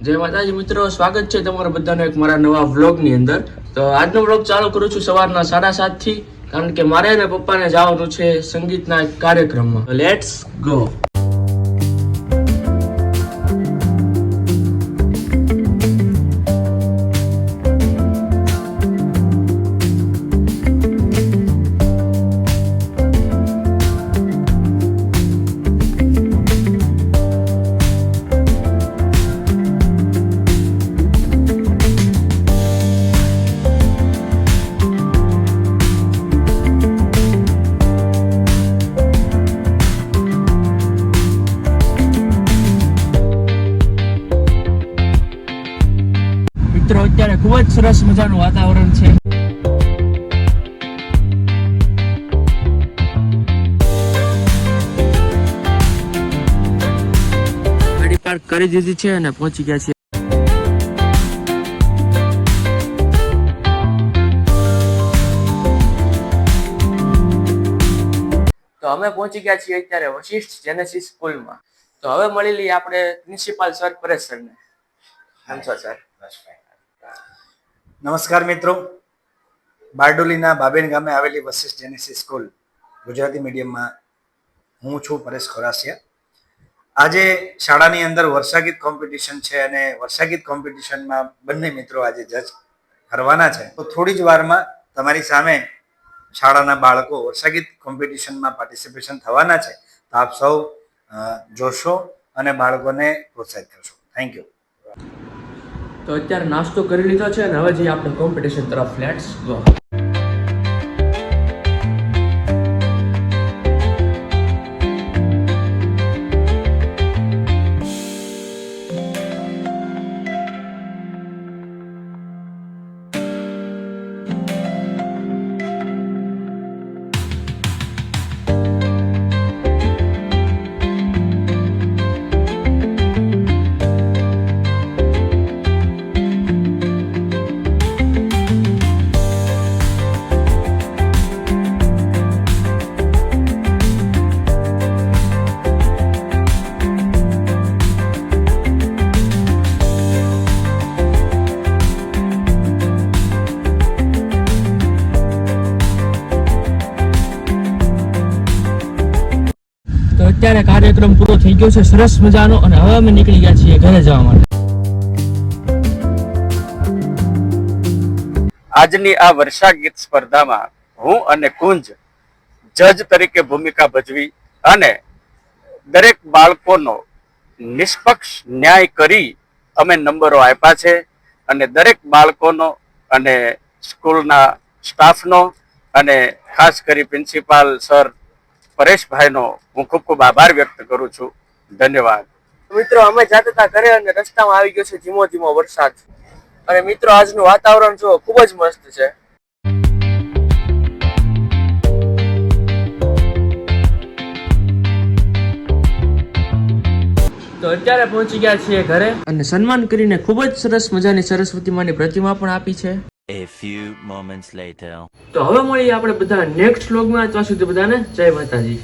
જય માતાજી મિત્રો, સ્વાગત છે તમારા બધાનો એક મારા નવા વ્લોગની અંદર. તો આજનો વ્લોગ ચાલુ કરું છું સવારના સાડા સાતથી, કારણ કે મારે અને પપ્પાને જવાનું છે સંગીતના એક કાર્યક્રમમાં લેટ્સ ગો ખૂબ જ સરસ મજાનું વાતાવરણ છે. ગાડી પાર્ક કરી દીધી છે અને પહોંચી ગયા છે તો અમે પહોંચી ગયા છીએ અત્યારે વશિષ્ઠ જેનેસિસ સ્કૂલમાં. તો હવે મળી લઈએ આપણે પ્રિન્સિપાલ સર પરેશ સરને. છો સર. નમસ્કાર મિત્રો. બારડોલીના બાબેન ગામે આવેલી વશિષ્ઠ જેનેસી સ્કૂલ ગુજરાતી મીડિયમમાં હું છું પરેશ ખોરાસિયા. આજે શાળાની અંદર વર્ષાગીત કોમ્પિટિશન છે અને વર્ષાગીત કોમ્પિટિશનમાં બંને મિત્રો આજે જજ કરવાના છે. તો થોડી જ વારમાં તમારી સામે શાળાના બાળકો વર્ષાગીત કોમ્પિટિશનમાં પાર્ટિસિપેશન થવાના છે. તો આપ સૌ જોશો અને બાળકોને પ્રોત્સાહિત કરશો. થેન્ક યુ તો અત્યારે નાસ્તો કરી લીધો છે અને હવે જઈએ આપણે કોમ્પિટિશન તરફ ફ્લેટ્સ ગો અત્યારે કાર્યક્રમ પૂરો થઈ ગયો છે. સરસ મજાનો અને હવે અમે નીકળી ગયા છીએ ઘરે જવા માટે. આજની આ વર્ષા ગીત સ્પર્ધામાં હું અને કુંજ જજ તરીકે ભૂમિકા ભજવી અને દરેક બાળકોનો નિષ્પક્ષ ન્યાય કરી અમે નંબરો આપ્યા છે અને દરેક બાળકોનો અને સ્કૂલના સ્ટાફનો અને ખાસ કરી પ્રિન્સિપાલ સર પરેશભાઈનો હું ખૂબ ખૂબ આભાર વ્યક્ત કરું છું. ધન્યવાદ. મિત્રો અમે જાતતા ઘરે અને રસ્તામાં આવી ગયો છે ધીમો ધીમો વરસાદ. અને મિત્રો આજનું વાતાવરણ જો ખૂબ જ મસ્ત છે. તો અત્યારે પહોંચી ગયા છીએ ઘરે. અને સન્માન કરીને ખૂબ જ સરસ મજાની સરસ્વતી માની પ્રતિમા પણ આપી છે. A few moments later. તો હવે મળીએ આપણે બધા નેક્સ્ટ વ્લોગમાં ત્યાં સુધી બધાને જય માતાજી